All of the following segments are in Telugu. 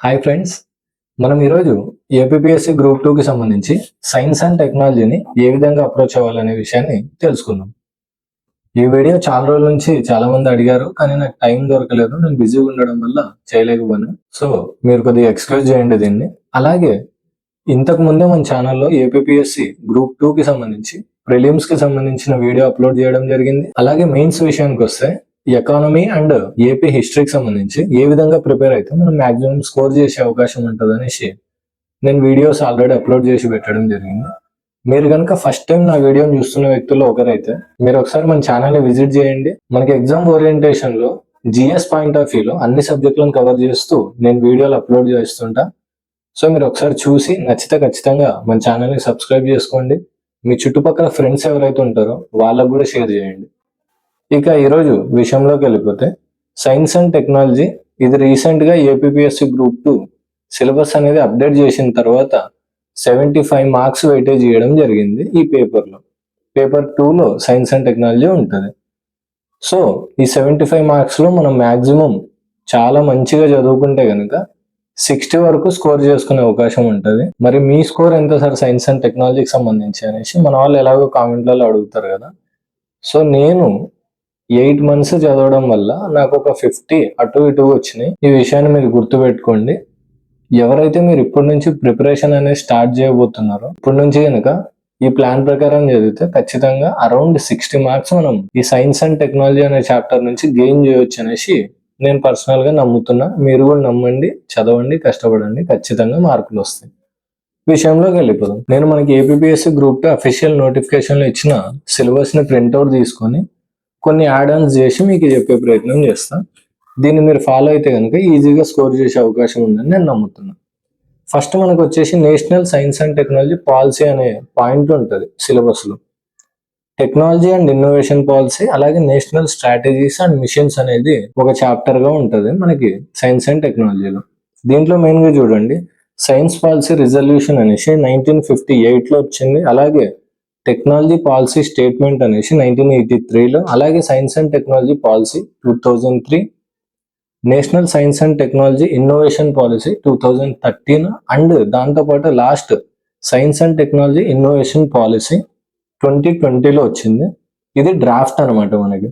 హాయ్ ఫ్రెండ్స్ మనం ఈరోజు ఏపీఎస్సి గ్రూప్ టూకి సంబంధించి సైన్స్ అండ్ టెక్నాలజీని ఏ విధంగా అప్రోచ్ అవ్వాలనే విషయాన్ని తెలుసుకుందాం. ఈ వీడియో చాలా రోజుల నుంచి చాలా మంది అడిగారు కానీ నాకు టైం దొరకలేదు. నేను బిజీగా ఉండడం వల్ల చేయలేకపోయాను. సో మీరు కొద్దిగా ఎక్స్క్యూజ్ చేయండి దీన్ని. అలాగే ఇంతకు ముందే మన ఛానల్లో ఏపీఎస్సి గ్రూప్ టూ కి సంబంధించి ప్రిలిమ్స్కి సంబంధించిన వీడియో అప్లోడ్ చేయడం జరిగింది. అలాగే మెయిన్స్ విషయానికి వస్తే ఎకానమీ అండ్ ఏపీ హిస్టరీకి సంబంధించి ఏ విధంగా ప్రిపేర్ అయితే మనం మాక్సిమం స్కోర్ చేసే అవకాశం ఉంటుంది అనేసి నేను వీడియోస్ ఆల్రెడీ అప్లోడ్ చేసి పెట్టడం జరిగింది. మీరు కనుక ఫస్ట్ టైం నా వీడియోని చూస్తున్న వ్యక్తుల్లో ఒకరైతే మీరు ఒకసారి మన ఛానల్ విజిట్ చేయండి. మనకి ఎగ్జామ్ ఓరియంటేషన్లో జిఎస్ పాయింట్ ఆఫ్ వ్యూలో అన్ని సబ్జెక్టులను కవర్ చేస్తూ నేను వీడియోలు అప్లోడ్ చేస్తుంటా. సో మీరు ఒకసారి చూసి నచ్చితే ఖచ్చితంగా మన ఛానల్ని సబ్స్క్రైబ్ చేసుకోండి. మీ చుట్టుపక్కల ఫ్రెండ్స్ ఎవరైతే ఉంటారో వాళ్ళకు కూడా షేర్ చేయండి. ఇక ఈరోజు విషయంలోకి వెళ్ళిపోతే సైన్స్ అండ్ టెక్నాలజీ ఇది రీసెంట్గా ఏపీపీఎస్సి గ్రూప్ టూ సిలబస్ అనేది అప్డేట్ చేసిన తర్వాత సెవెంటీ ఫైవ్ మార్క్స్ వెయిటేజ్ ఇవ్వడం జరిగింది ఈ పేపర్లో. పేపర్ టూలో సైన్స్ అండ్ టెక్నాలజీ ఉంటుంది. సో ఈ సెవెంటీ ఫైవ్ మార్క్స్లో మనం మ్యాక్సిమం చాలా మంచిగా చదువుకుంటే కనుక సిక్స్టీ వరకు స్కోర్ చేసుకునే అవకాశం ఉంటుంది. మరి మీ స్కోర్ ఎంత సార్ సైన్స్ అండ్ టెక్నాలజీకి సంబంధించి అనేసి మన వాళ్ళు ఎలాగో కామెంట్లలో అడుగుతారు కదా. సో నేను ఎయిట్ మంత్స్ చదవడం వల్ల నాకు ఒక ఫిఫ్టీ అటు ఇటు వచ్చినాయి. ఈ విషయాన్ని మీరు గుర్తుపెట్టుకోండి. ఎవరైతే మీరు ఇప్పటి నుంచి ప్రిపరేషన్ అనేది స్టార్ట్ చేయబోతున్నారో ఇప్పటి నుంచి కనుక ఈ ప్లాన్ ప్రకారం చదివితే ఖచ్చితంగా అరౌండ్ సిక్స్టీ మార్క్స్ మనం ఈ సైన్స్ అండ్ టెక్నాలజీ అనే చాప్టర్ నుంచి గెయిన్ చేయొచ్చు అనేసి నేను పర్సనల్గా నమ్ముతున్నా. మీరు కూడా నమ్మండి చదవండి కష్టపడండి ఖచ్చితంగా మార్కులు వస్తాయి. విషయంలోకి వెళ్ళిపోదాం. నేను మనకి ఏపీఎస్సీ గ్రూప్ టు అఫీషియల్ నోటిఫికేషన్లో ఇచ్చిన సిలబస్ని ప్రింట్అవుట్ తీసుకొని కొన్ని యాడ్ ఆన్స్ చేసి మీకు చెప్పే ప్రయత్నం చేస్తాను దీన్ని మీరు ఫాలో అయితే కనుక ఈజీగా స్కోర్ చేసే అవకాశం ఉందని నేను నమ్ముతున్నాను ఫస్ట్ మనకు వచ్చేసి national science and technology policy అనే పాయింట్ ఉంటుంది సిలబస్లో టెక్నాలజీ అండ్ ఇన్నోవేషన్ పాలసీ అలాగే నేషనల్ స్ట్రాటజీస్ అండ్ మిషన్స్ అనేది ఒక చాప్టర్గా ఉంటుంది మనకి సైన్స్ అండ్ టెక్నాలజీలో దీంట్లో మెయిన్గా చూడండి. సైన్స్ పాలసీ రిజల్యూషన్ అనేసి నైన్టీన్ ఫిఫ్టీ ఎయిట్లో వచ్చింది. అలాగే టెక్నాలజీ పాలసీ స్టేట్మెంట్ అనేసి నైన్టీన్ ఎయిటీ త్రీలో అలాగే science and technology policy two thousand three national science and technology innovation policy two thousand thirteen and దాంతోపాటు last science and technology innovation policy twenty ట్వంటీలో వచ్చింది. ఇది డ్రాఫ్ట్ అనమాట మనకి.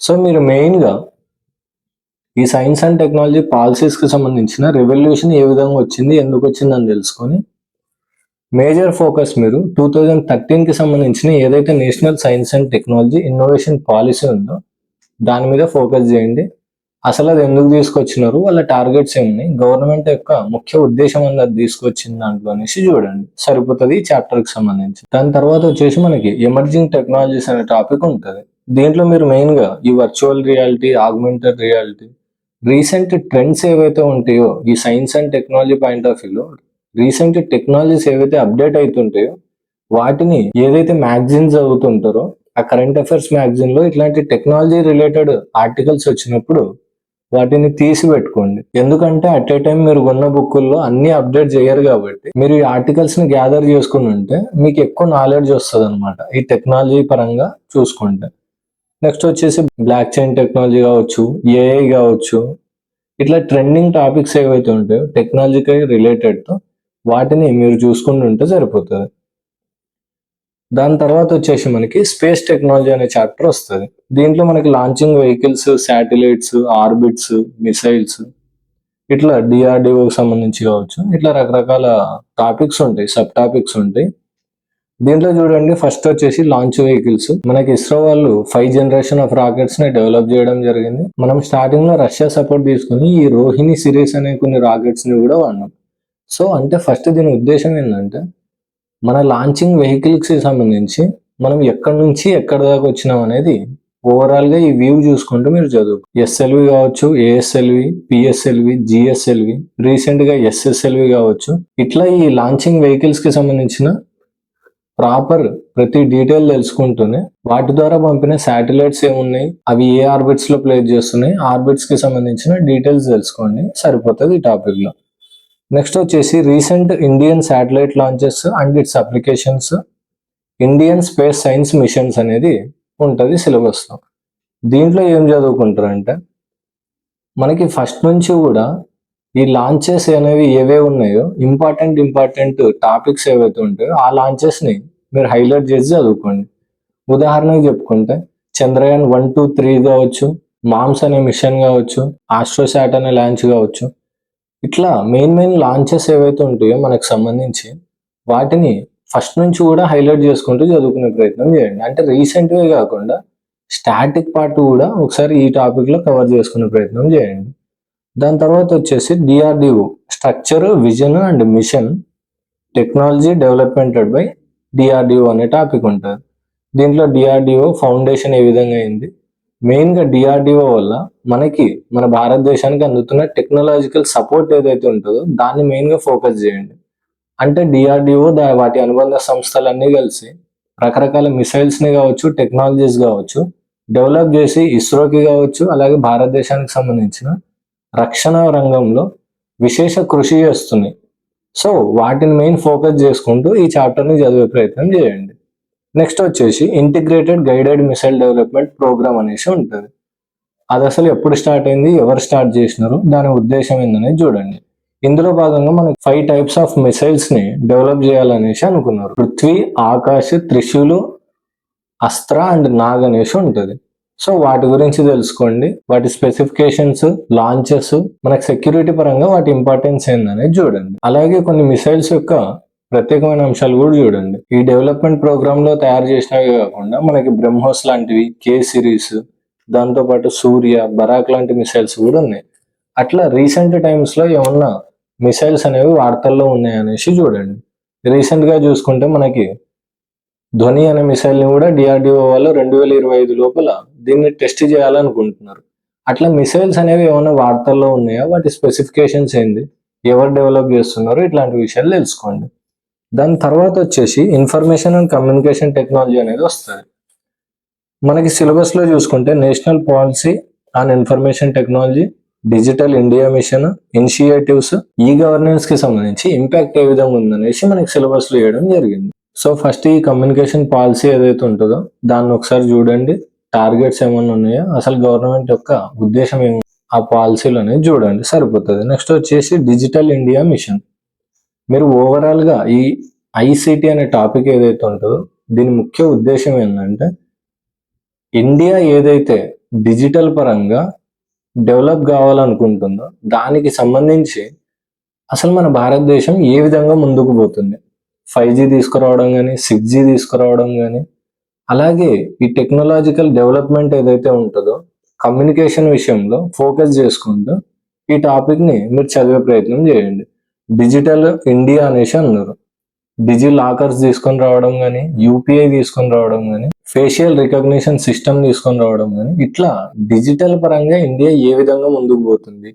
సో మీరు మెయిన్గా ఈ సైన్స్ అండ్ టెక్నాలజీ పాలసీస్కి సంబంధించిన రెవల్యూషన్ ఏ విధంగా వచ్చింది ఎందుకు వచ్చిందని తెలుసుకొని మేజర్ ఫోకస్ మీరు టూ థౌజండ్ థర్టీన్కి సంబంధించిన ఏదైతే national science and technology innovation policy ఉందో దాని మీద ఫోకస్ చేయండి. అసలు అది ఎందుకు తీసుకొచ్చినారు? వాళ్ళ టార్గెట్స్ ఏమున్నాయి? గవర్నమెంట్ యొక్క ముఖ్య ఉద్దేశం అన్నది తీసుకొచ్చిన దాంట్లో అనేసి చూడండి. సరిపోతుంది ఈ చాప్టర్కి సంబంధించి. దాని తర్వాత వచ్చేసి మనకి ఎమర్జింగ్ టెక్నాలజీస్ అనే టాపిక్ ఉంటుంది. దీంట్లో మీరు మెయిన్గా ఈ virtual reality augmented reality recent trends ఏవైతే ఉంటాయో ఈ science and technology point of వ్యూలో రీసెంట్ టెక్నాలజీస్ ఏవైతే అప్డేట్ అవుతుంటాయో వాటిని ఏదైతే మ్యాగజైన్స్ చదువుతుంటారో ఆ కరెంట్ అఫైర్స్ మ్యాగజైన్లో ఇట్లాంటి టెక్నాలజీ రిలేటెడ్ ఆర్టికల్స్ వచ్చినప్పుడు వాటిని తీసి పెట్టుకోండి ఎందుకంటే అట్ ఏ టైం మీరు కొన్న బుక్కుల్లో అన్ని అప్డేట్ చేయరు కాబట్టి మీరు ఈ ఆర్టికల్స్ని గ్యాదర్ చేసుకుని ఉంటే మీకు ఎక్కువ నాలెడ్జ్ వస్తుంది అనమాట ఈ టెక్నాలజీ పరంగా చూసుకుంటే. నెక్స్ట్ వచ్చేసి బ్లాక్ చైన్ టెక్నాలజీ కావచ్చు ఏఐ కావచ్చు ఇట్లా ట్రెండింగ్ టాపిక్స్ ఏవైతే ఉంటాయో టెక్నాలజీకి రిలేటెడ్తో వాటిని మీరు చూసుకుంటుంటే సరిపోతుంది. దాని తర్వాత వచ్చేసి మనకి స్పేస్ టెక్నాలజీ అనే చాప్టర్ వస్తుంది. దీంట్లో మనకి launching vehicles satellites orbits missiles ఇట్లా డిఆర్డిఓకి సంబంధించి కావచ్చు. ఇట్లా రకరకాల టాపిక్స్ ఉంటాయి సబ్ టాపిక్స్ ఉంటాయి. దీంట్లో చూడండి ఫస్ట్ వచ్చేసి లాంచ్ వెహికల్స్. మనకి ఇస్రో వాళ్ళు ఫైవ్ జనరేషన్ ఆఫ్ రాకెట్స్ని డెవలప్ చేయడం జరిగింది. మనం స్టార్టింగ్లో రష్యా సపోర్ట్ తీసుకుని ఈ రోహిణి సిరీస్ అనే కొన్ని రాకెట్స్ని కూడా వాడినాం. సో అంటే ఫస్ట్ దీని ఉద్దేశం ఏంటంటే మన లాంచింగ్ వెహికల్స్కి సంబంధించి మనం ఎక్కడి నుంచి ఎక్కడి దాకా వచ్చినాం అనేది ఓవరాల్గా ఈ వ్యూ చూసుకుంటూ మీరు చదువు ఎస్ఎల్వి కావచ్చు ఏఎస్ఎల్వి పిఎస్ఎల్వి జిఎస్ఎల్వి రీసెంట్గా ఎస్ఎస్ఎల్వి కావచ్చు. ఇట్లా ఈ లాంచింగ్ వెహికల్స్కి సంబంధించిన ప్రాపర్ ప్రతి డీటెయిల్ తెలుసుకుంటూనే వాటి ద్వారా పంపిన శాటిలైట్స్ ఏమున్నాయి అవి ఏ ఆర్బిట్స్లో ప్లేస్ చేస్తున్నాయి ఆర్బిట్స్కి సంబంధించిన డీటెయిల్స్ తెలుసుకోండి. సరిపోతుంది ఈ టాపిక్లో. నెక్స్ట్ వచ్చేసి recent Indian satellite launches and its applications Indian space science missions అనేది ఉంటుంది సిలబస్లో దీంట్లో ఏం చదువుకుంటారంటే మనకి ఫస్ట్ నుంచి కూడా ఈ లాంచెస్ అనేవి ఏవే ఉన్నాయో ఇంపార్టెంట్ ఇంపార్టెంట్ టాపిక్స్ ఏవైతే ఉంటాయో ఆ లాంచెస్ని మీరు హైలైట్ చేసి చదువుకోండి. ఉదాహరణకు చెప్పుకుంటే చంద్రయాన్ వన్ టూ త్రీ కావచ్చు మామ్స్ అనే మిషన్ కావచ్చు ఆస్ట్రోసాట్ అనే లాంచ్ కావచ్చు ఇట్లా మెయిన్ మెయిన్ లాంచెస్ ఏవైతే ఉంటాయో మనకు సంబంధించి వాటిని ఫస్ట్ నుంచి కూడా హైలైట్ చేసుకుంటూ చదువుకునే ప్రయత్నం చేయండి. అంటే రీసెంట్వే కాకుండా స్టాటిక్ పార్ట్ కూడా ఒకసారి ఈ టాపిక్లో కవర్ చేసుకునే ప్రయత్నం చేయండి. దాని తర్వాత వచ్చేసి DRDO structure vision and mission technology developmented by DRDO అనే టాపిక్ ఉంటుంది. దీంట్లో డిఆర్డిఓ ఫౌండేషన్ ఏ విధంగా అయింది? మెయిన్గా డిఆర్డిఓ వల్ల మనకి మన భారతదేశానికి అందుతున్న టెక్నాలజికల్ సపోర్ట్ ఏదైతే ఉంటుందో దాన్ని మెయిన్గా ఫోకస్ చేయండి. అంటే డిఆర్డిఓ వాటి అనుబంధ సంస్థలన్నీ కలిసి రకరకాల మిసైల్స్ని కావచ్చు టెక్నాలజీస్ కావచ్చు డెవలప్ చేసి ఇస్రోకి కావచ్చు అలాగే భారతదేశానికి సంబంధించిన రక్షణ రంగంలో విశేష కృషి చేస్తున్నాయి. సో వాటిని మెయిన్ ఫోకస్ చేసుకుంటూ ఈ చాప్టర్ని చదివే ప్రయత్నం చేయండి. నెక్స్ట్ వచ్చేసి integrated guided missile development programme అనేసి ఉంటుంది. అది అసలు ఎప్పుడు స్టార్ట్ అయింది ఎవరు స్టార్ట్ చేసినారు దాని ఉద్దేశం ఏందనేది చూడండి. ఇందులో భాగంగా మనకి ఫైవ్ టైప్స్ ఆఫ్ మిసైల్స్ని డెవలప్ చేయాలనేసి అనుకున్నారు. పృథ్వీ ఆకాశ్ త్రిశూలు అస్త్ర అండ్ నాగ్ అనేసి ఉంటుంది. సో వాటి గురించి తెలుసుకోండి. వాటి స్పెసిఫికేషన్స్ లాంచెస్ మనకి సెక్యూరిటీ పరంగా వాటి ఇంపార్టెన్స్ ఏందనేది చూడండి. అలాగే కొన్ని మిసైల్స్ యొక్క ప్రత్యేకమైన అంశాలు కూడా చూడండి. ఈ డెవలప్మెంట్ ప్రోగ్రామ్లో తయారు చేసినవి కాకుండా మనకి బ్రహ్మోస్ లాంటివి కే సిరీస్ దాంతో పాటు సూర్య బరాక్ లాంటి మిసైల్స్ కూడా ఉన్నాయి. అట్లా రీసెంట్ టైమ్స్లో ఏమన్నా మిసైల్స్ అనేవి వార్తల్లో ఉన్నాయనేసి చూడండి. రీసెంట్గా చూసుకుంటే మనకి ధ్వని అనే మిసైల్ని కూడా డిఆర్డిఓ వాళ్ళు రెండు వేల ఇరవై ఐదు లోపల దీన్ని టెస్ట్ చేయాలనుకుంటున్నారు. అట్లా మిసైల్స్ అనేవి ఏమైనా వార్తల్లో ఉన్నాయా? వాటి స్పెసిఫికేషన్స్ ఏంది? ఎవరు డెవలప్ చేస్తున్నారు? ఇట్లాంటి విషయాలు తెలుసుకోండి. దాని తర్వాత వచ్చేసి ఇన్ఫర్మేషన్ అండ్ కమ్యూనికేషన్ టెక్నాలజీ అనేది వస్తుంది. మనకి సిలబస్లో చూసుకుంటే national policy and information technology digital India mission initiatives ఈ గవర్నెన్స్కి సంబంధించి ఇంపాక్ట్ ఏ విధంగా ఉందనేసి మనకి సిలబస్లో వేయడం జరిగింది. సో ఫస్ట్ ఈ కమ్యూనికేషన్ పాలసీ ఏదైతే ఉంటుందో దాన్ని ఒకసారి చూడండి. టార్గెట్స్ ఏమైనా ఉన్నాయో? అసలు గవర్నమెంట్ యొక్క ఉద్దేశం ఏమి? ఆ పాలసీలు అనేది చూడండి. సరిపోతుంది. నెక్స్ట్ వచ్చేసి డిజిటల్ ఇండియా మిషన్ మీరు ఓవరాల్గా ఈ ఐసిటి అనే టాపిక్ ఏదైతే ఉంటుందో దీని ముఖ్య ఉద్దేశం ఏంటంటే ఇండియా ఏదైతే డిజిటల్ పరంగా డెవలప్ కావాలనుకుంటుందో దానికి సంబంధించి అసలు మన భారతదేశం ఏ విధంగా ముందుకు పోతుంది? ఫైవ్ జీ తీసుకురావడం కానీ సిక్స్ జీ తీసుకురావడం కానీ అలాగే ఈ టెక్నాలజికల్ డెవలప్మెంట్ ఏదైతే ఉంటుందో కమ్యూనికేషన్ విషయంలో ఫోకస్ చేసుకుంటూ ఈ టాపిక్ని మీరు చదివే ప్రయత్నం చేయండి. డిజిటల్ ఇండియా అనేసి అన్నారు డిజి లాకర్స్ తీసుకొని రావడం కానీ యూపీఐ తీసుకొని రావడం కానీ ఫేషియల్ రికగ్నిషన్ సిస్టమ్ తీసుకొని రావడం కానీ ఇట్లా డిజిటల్ పరంగా ఇండియా ఏ విధంగా ముందుకు పోతుంది?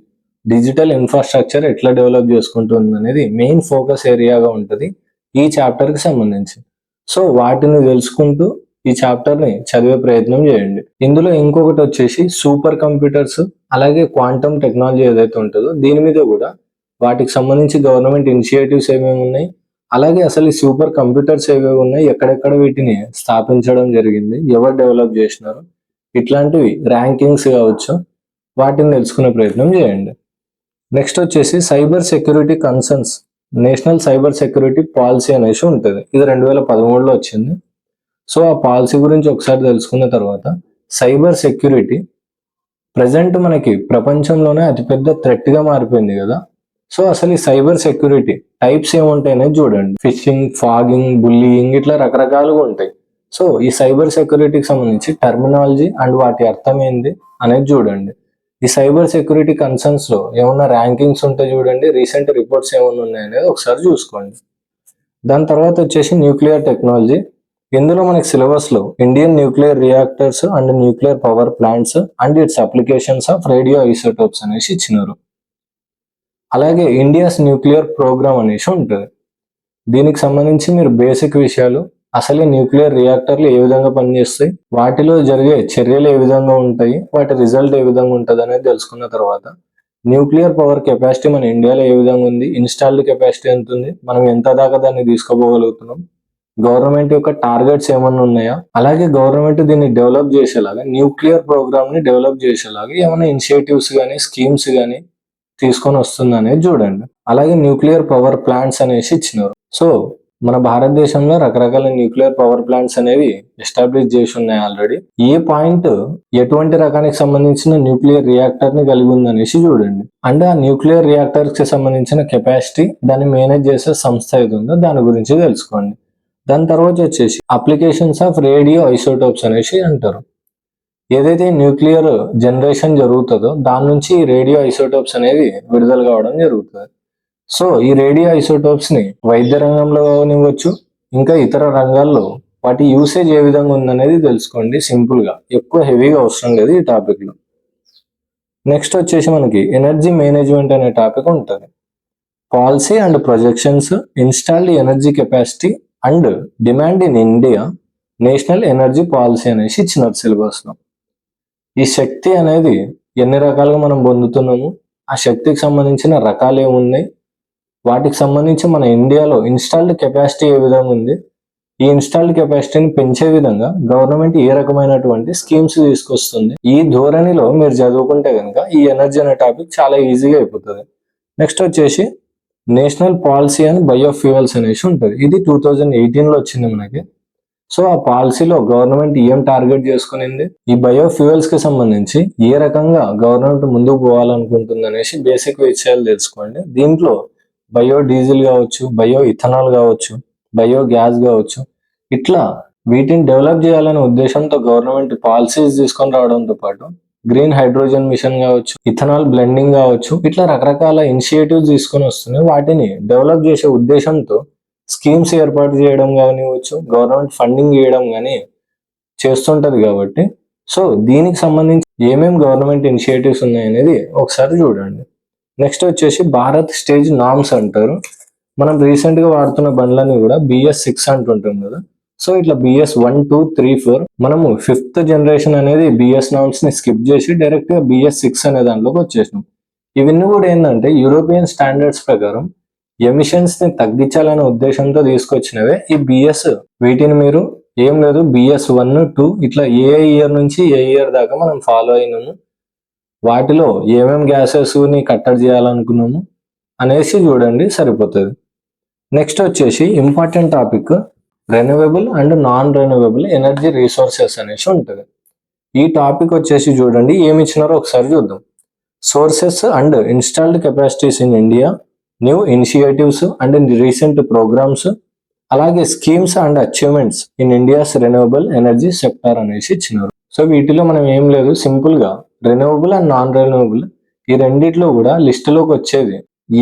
డిజిటల్ ఇన్ఫ్రాస్ట్రక్చర్ ఎట్లా డెవలప్ చేసుకుంటుంది అనేది మెయిన్ ఫోకస్ ఏరియాగా ఉంటుంది ఈ చాప్టర్కి సంబంధించి. సో వాటిని తెలుసుకుంటూ ఈ చాప్టర్ని చదివే ప్రయత్నం చేయండి. ఇందులో ఇంకొకటి వచ్చేసి సూపర్ కంప్యూటర్స్ అలాగే క్వాంటమ్ టెక్నాలజీ ఏదైతే ఉంటుందో దీని మీద కూడా వాటికి సంబంధించి గవర్నమెంట్ ఇనిషియేటివ్స్ ఏమేమి ఉన్నాయి? అలాగే అసలు ఈ సూపర్ కంప్యూటర్స్ ఏవేవి ఉన్నాయి? ఎక్కడెక్కడ వీటిని స్థాపించడం జరిగింది? ఎవరు డెవలప్ చేసినారు? ఇట్లాంటివి ర్యాంకింగ్స్ కావచ్చు. వాటిని తెలుసుకునే ప్రయత్నం చేయండి. నెక్స్ట్ వచ్చేసి cyber security concerns. National cyber security policy అనేసి ఉంటుంది. ఇది రెండు వేల పదమూడులో వచ్చింది. సో ఆ పాలసీ గురించి ఒకసారి తెలుసుకున్న తర్వాత సైబర్ సెక్యూరిటీ ప్రజెంట్ మనకి ప్రపంచంలోనే అతిపెద్ద థ్రెట్గా మారిపోయింది కదా. సో అసలు ఈ సైబర్ సెక్యూరిటీ టైప్స్ ఏముంటాయనే చూడండి. ఫిషింగ్ ఫాగింగ్ బుల్లింగ్ ఇట్లా రకరకాలుగా ఉంటాయి. సో ఈ సైబర్ సెక్యూరిటీకి సంబంధించి టర్మినాలజీ అండ్ వాటి అర్థం ఏంది అనేది చూడండి. ఈ సైబర్ సెక్యూరిటీ కన్సర్న్స్లో ఏమన్నా ర్యాంకింగ్స్ ఉంటే చూడండి రీసెంట్ రిపోర్ట్స్ ఏమైనా ఉన్నాయనేది ఒకసారి చూసుకోండి. దాని తర్వాత వచ్చేసి న్యూక్లియర్ టెక్నాలజీ ఇందులో మనకి సిలబస్లో Indian nuclear reactors and nuclear power plants and its applications of radioisotopes అనేసి ఇచ్చినారు. అలాగే ఇండియాస్ న్యూక్లియర్ ప్రోగ్రామ్ అనేసి ఉంటుంది. దీనికి సంబంధించి మీరు బేసిక్ విషయాలు అసలే న్యూక్లియర్ రియాక్టర్లు ఏ విధంగా పనిచేస్తాయి వాటిలో జరిగే చర్యలు ఏ విధంగా ఉంటాయి వాటి రిజల్ట్ ఏ విధంగా ఉంటుంది అనేది తెలుసుకున్న తర్వాత న్యూక్లియర్ పవర్ కెపాసిటీ మన ఇండియాలో ఏ విధంగా ఉంది ఇన్స్టాల్డ్ కెపాసిటీ ఎంత ఉంది మనం ఎంత దాకా దాన్ని తీసుకోపోగలుగుతున్నాం గవర్నమెంట్ యొక్క టార్గెట్స్ ఏమన్నా ఉన్నాయా అలాగే గవర్నమెంట్ దీన్ని డెవలప్ చేసేలాగా న్యూక్లియర్ ప్రోగ్రామ్ని డెవలప్ చేసేలాగా ఏమైనా ఇనిషియేటివ్స్ కానీ స్కీమ్స్ కానీ తీసుకొని వస్తుంది అనేది చూడండి. అలాగే న్యూక్లియర్ పవర్ ప్లాంట్స్ అనేసి ఇచ్చినారు. సో మన భారతదేశంలో రకరకాల న్యూక్లియర్ పవర్ ప్లాంట్స్ అనేవి ఎస్టాబ్లిష్ చేసి ఉన్నాయి ఆల్రెడీ. ఏ పాయింట్ ఎటువంటి రకానికి సంబంధించిన న్యూక్లియర్ రియాక్టర్ని కలిగి ఉందనేసి చూడండి. అండ్ ఆ న్యూక్లియర్ రియాక్టర్కి సంబంధించిన కెపాసిటీ దాన్ని మేనేజ్ చేసే సంస్థ ఏది ఉందో దాని గురించి తెలుసుకోండి. దాని తర్వాత వచ్చేసి అప్లికేషన్స్ ఆఫ్ రేడియో ఐసోటోప్స్ అనేసి అంటారు. ఏదైతే న్యూక్లియర్ జనరేషన్ జరుగుతుందో దాని నుంచి రేడియో ఐసోటోప్స్ అనేది విడుదల కావడం జరుగుతుంది. సో ఈ రేడియో ఐసోటోప్స్ని వైద్య రంగంలో కానివ్వచ్చు ఇంకా ఇతర రంగాల్లో వాటి యూసేజ్ ఏ విధంగా ఉందనేది తెలుసుకోండి సింపుల్గా. ఎక్కువ హెవీగా అవసరం లేదు ఈ టాపిక్లో. నెక్స్ట్ వచ్చేసి మనకి ఎనర్జీ మేనేజ్మెంట్ అనే టాపిక్ ఉంటుంది. Policy and projections installed energy capacity and demand in India national energy policy అనేసి ఇచ్చినారు సిలబస్లో ఈ శక్తి అనేది ఎన్ని రకాలుగా మనం పొందుతున్నాము? ఆ శక్తికి సంబంధించిన రకాలు ఏమున్నాయి? వాటికి సంబంధించి మన ఇండియాలో ఇన్స్టాల్డ్ కెపాసిటీ ఏ విధంగా ఉంది? ఈ ఇన్స్టాల్డ్ కెపాసిటీని పెంచే విధంగా గవర్నమెంట్ ఏ రకమైనటువంటి స్కీమ్స్ తీసుకొస్తుంది? ఈ ధోరణిలో మీరు చదువుకుంటే కనుక ఈ ఎనర్జీ అనే టాపిక్ చాలా ఈజీగా అయిపోతుంది. నెక్స్ట్ వచ్చేసి నేషనల్ పాలసీ అండ్ బయోఫ్యూయల్స్ అనేసి ఉంటుంది. ఇది టూ థౌజండ్ ఎయిటీన్లో వచ్చింది మనకి. సో ఆ పాలసీలో గవర్నమెంట్ ఏం టార్గెట్ చేసుకునింది? ఈ బయోఫ్యూయల్స్కి సంబంధించి ఏ రకంగా గవర్నమెంట్ ముందుకు పోవాలనుకుంటుంది అనేసి బేసిక్ విషయాలు తెలుసుకోండి. దీంట్లో బయో డీజిల్ కావచ్చు బయో ఇథనాల్ కావచ్చు బయో గ్యాస్ కావచ్చు ఇట్లా వీటిని డెవలప్ చేయాలనే ఉద్దేశంతో గవర్నమెంట్ పాలసీస్ తీసుకొని రావడంతో పాటు గ్రీన్ హైడ్రోజన్ మిషన్ కావచ్చు ఇథనాల్ బ్లెండింగ్ కావచ్చు ఇట్లా రకరకాల ఇనిషియేటివ్స్ తీసుకొని వస్తున్నాయి. వాటిని డెవలప్ చేసే ఉద్దేశంతో స్కీమ్స్ ఏర్పాటు చేయడం కానివచ్చు గవర్నమెంట్ ఫండింగ్ చేయడం కానీ చేస్తుంటది కాబట్టి. సో దీనికి సంబంధించి ఏమేమి గవర్నమెంట్ ఇనిషియేటివ్స్ ఉన్నాయనేది ఒకసారి చూడండి. నెక్స్ట్ వచ్చేసి భారత్ స్టేజ్ నామ్స్ అంటారు. మనం రీసెంట్గా వాడుతున్న బండ్లని కూడా బిఎస్ సిక్స్ అంటుంటాం కదా. సో ఇట్లా BS one two three four మనము ఫిఫ్త్ జనరేషన్ అనేది బిఎస్ నామ్స్ని స్కిప్ చేసి డైరెక్ట్గా బిఎస్ సిక్స్ అనే దాంట్లోకి వచ్చేసినాం. ఇవన్నీ కూడా ఏంటంటే యూరోపియన్ స్టాండర్డ్స్ ప్రకారం ఎమిషన్స్ని తగ్గించాలనే ఉద్దేశంతో తీసుకొచ్చినవే. ఈ బిఎస్ వీటిని మీరు ఏం లేదు బిఎస్ వన్ టూ ఇట్లా ఏ ఇయర్ నుంచి ఏ ఇయర్ దాకా మనం ఫాలో అయినాము. వాటిలో ఏమేం గ్యాసెస్ని కట్టడి చేయాలనుకున్నాము అనేసి చూడండి సరిపోతుంది. నెక్స్ట్ వచ్చేసి important topic renewable and non renewable energy resources అనేసి ఉంటుంది. ఈ టాపిక్ వచ్చేసి చూడండి ఏమి ఇచ్చినారో ఒకసారి చూద్దాం. Sources and installed capacities in India new initiatives and in recent programmes అలాగే schemes and achievements in India's renewable energy sector అనేసి ఇచ్చినారు. సో వీటిలో మనం ఏం లేదు సింపుల్గా రెన్యూవబుల్ అండ్ నాన్ రెన్యూవబుల్ ఈ రెండిట్లో కూడా లిస్టులోకి వచ్చేది.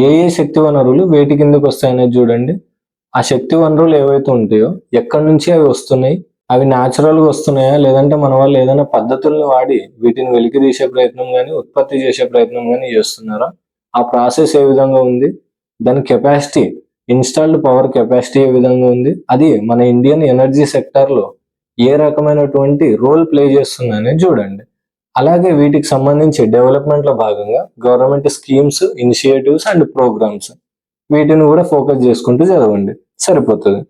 ఏ ఏ శక్తి వనరులు వేటి కిందకు వస్తాయనేది చూడండి. ఆ శక్తి వనరులు ఏవైతే ఉంటాయో ఎక్కడి నుంచి అవి వస్తున్నాయి అవి న్యాచురల్గా వస్తున్నాయా లేదంటే మన వాళ్ళు ఏదైనా పద్ధతుల్ని వాడి వీటిని వెలికి తీసే ప్రయత్నం కానీ ఉత్పత్తి చేసే ప్రయత్నం కానీ చేస్తున్నారా? ఆ ప్రాసెస్ ఏ విధంగా ఉంది? దాని కెపాసిటీ ఇన్స్టాల్డ్ పవర్ కెపాసిటీ ఏ విధంగా ఉంది? అది మన ఇండియన్ ఎనర్జీ సెక్టర్లో ఏ రకమైనటువంటి రోల్ ప్లే చేస్తుందని చూడండి. అలాగే వీటికి సంబంధించి డెవలప్మెంట్లో భాగంగా government schemes initiatives and programmes వీటిని కూడా ఫోకస్ చేసుకుంటూ చదవండి. సరిపోతుంది.